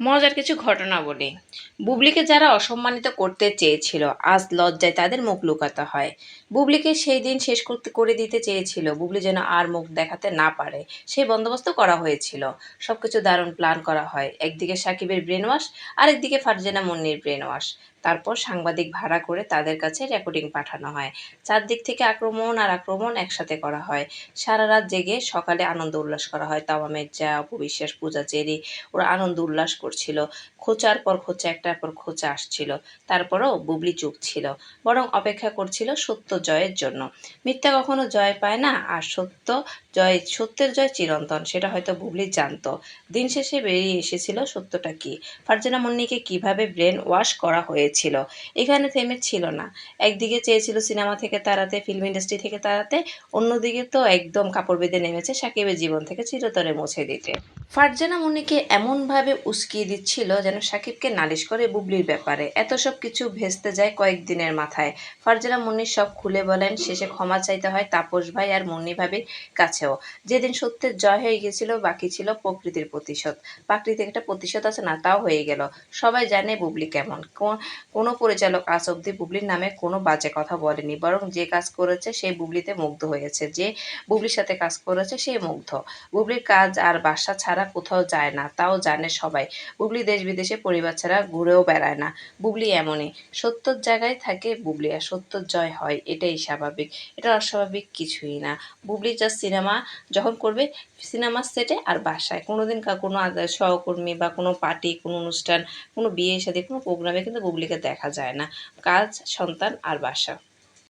মজার কিছু ঘটনা বলি। বুবলিকে যারা অসম্মানিত করতে চেয়েছিল, আজ লজ্জায় তাদের মুখ লুকাতে হয়। বুবলিকে সেই দিন শেষ করতে, করে দিতে চেয়েছিল। বুবলি যেন আর মুখ দেখাতে না পারে সেই বন্দোবস্ত করা হয়েছিল। সব কিছু দারুণ প্ল্যান করা হয়। একদিকে সাকিবের ব্রেন ওয়াশ আরেকদিকে ফারজানা মুন্নির ব্রেন ওয়াশ তারপর সাংবাদিক ভাড়া করে তাদের কাছে রেকর্ডিং পাঠানো হয়। চারদিক থেকে আক্রমণ আর আক্রমণ একসাথে করা হয়। সারা রাত জেগে সকালে আনন্দ উল্লাস করা হয়। তাওয়া মির্জা অপবিশ্বাস, পূজা, চেরি, ওরা আনন্দ উল্লাস করছিল খোঁচার পর খোঁচা, একটার পর খোঁচা আসছিল। তারপরও বুবলি চুপ ছিল, বরং অপেক্ষা করছিল সত্য জয়ের জন্য। মিথ্যা কখনো জয় পায় না, আর সত্য জয়, সত্যের জয় চিরন্তন, সেটা হয়তো বুবলি জানতো। দিন শেষে বেরিয়ে এসেছিল সত্যটা কি? ফারজানা মুন্নিকে কীভাবে ব্রেন ওয়াশ করা হয়েছিল? এখানে থেমে ছিল না। একদিকে চেয়েছিল সিনেমা থেকে তাড়াতে, ফিল্ম ইন্ডাস্ট্রি থেকে তাড়াতে, অন্যদিকে তো একদম কাপড় বেঁধে নেমেছে সাকিবের জীবন থেকে চিরতরে মুছে দিতে। ফারজানা মুন্নিকে এমনভাবে উস্কিয়ে দিচ্ছিল যেন সাকিবকে নালিশ করে বুবলির ব্যাপারে। এত সব কিছু ভেস্তে যায় কয়েকদিনের মাথায়। ফারজানা মুন্নি সব খুলে বলেন, শেষে ক্ষমা চাইতে হয় তাপস ভাই আর মুন্নি ভাবির কাছেও। যেদিন সত্যের জয় হয়ে গেছিল বাকি ছিল প্রকৃতির প্রতিশোধ। প্রাকৃতিক একটা প্রতিশোধ আছে না, তাও হয়ে গেল। সবাই জানে বুবলি কেমন। কোনো পরিচালক আজ অব্দি বুবলির নামে কোনো বাজে কথা বলেনি। বরং যে কাজ করেছে সেই বুবলিতে মুগ্ধ হয়েছে। যে বুবলির সাথে কাজ করেছে, সে মুগ্ধ। বুবলির কাজ আর বাসা ছাড়া কোথাও যায় না, তাও জানে সবাই। বুবলি দেশ বিদেশে পরিবার ছাড়া ঘুরেও বেড়ায় না। বুবলি এমনই। সত্যর জায়গায় থাকে বুবলি আর সত্যর জয় হয়, এটাই স্বাভাবিক। এটা অস্বাভাবিক কিছুই না। বুবলি জাস্ট সিনেমা যখন করবে সিনেমার সেটে আর বাসায়। কোনোদিন কোনো সহকর্মী বা কোনো পার্টি, কোনো অনুষ্ঠান, কোনো বিয়ে সাথে কোনো প্রোগ্রামে কিন্তু বুবলিকে দেখা যায় না। কাজ, সন্তান আর বাসা।